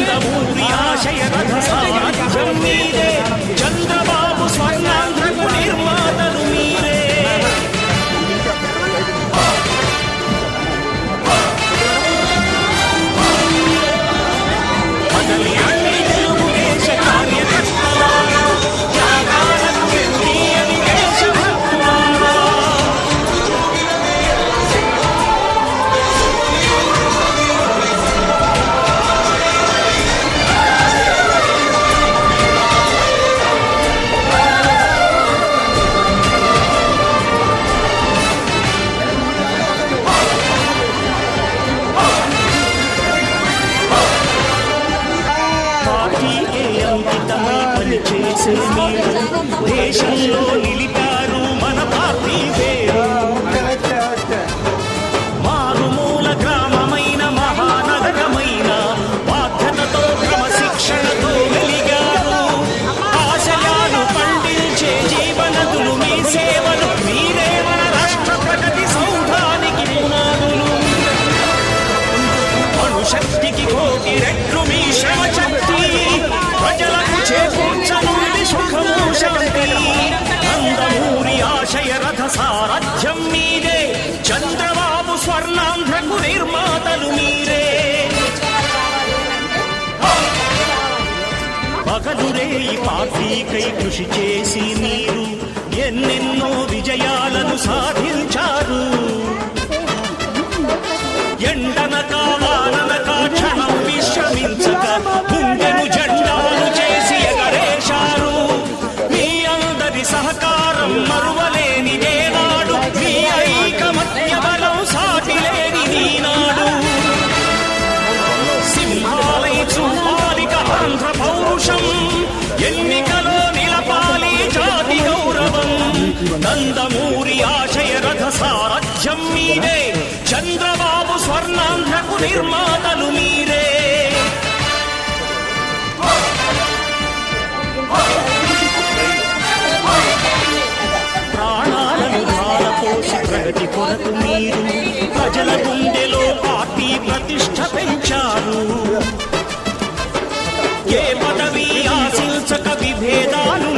నందమూరి ఆశయ రథ సారథ్యం మీరే పనిచేసే మీరు దేశంలో నిలిపారు మన పార్టీ పేరు మారుమూల గ్రామమైన మహానగరమైన బాధ్యతతో క్రమశిక్షణతో వెలిగారు ఆశయాలు పండించే జీవనదులు మీ సేవలు మీరే మన రాష్ట్ర ప్రగతి సౌధానికి పునాదులు అణుశక్తికి కోటి రెట్లు మీ శ్రమ చంద్రబాబు స్వర్ణాంధ్రకు నిర్మాతలు మీరే. పగలురే ఈ పార్టీకై కృషి చేసి మీరు ఎన్నెన్నో విజయాలను సాధించారు. ఎండనక వాననక క్షణం నందమూరి ఆశయ రథ సారథ్యం మీరే. చంద్రబాబు స్వర్ణాంధ్రకు నిర్మాతలు మీరే. ప్రాణాలను ధారపోసి ప్రగతి కొరకు మీరు ప్రజల గుండెలో పార్టీ ప్రతిష్ట పెంచారు. ఏ పదవి ఆశించక విభేదాలు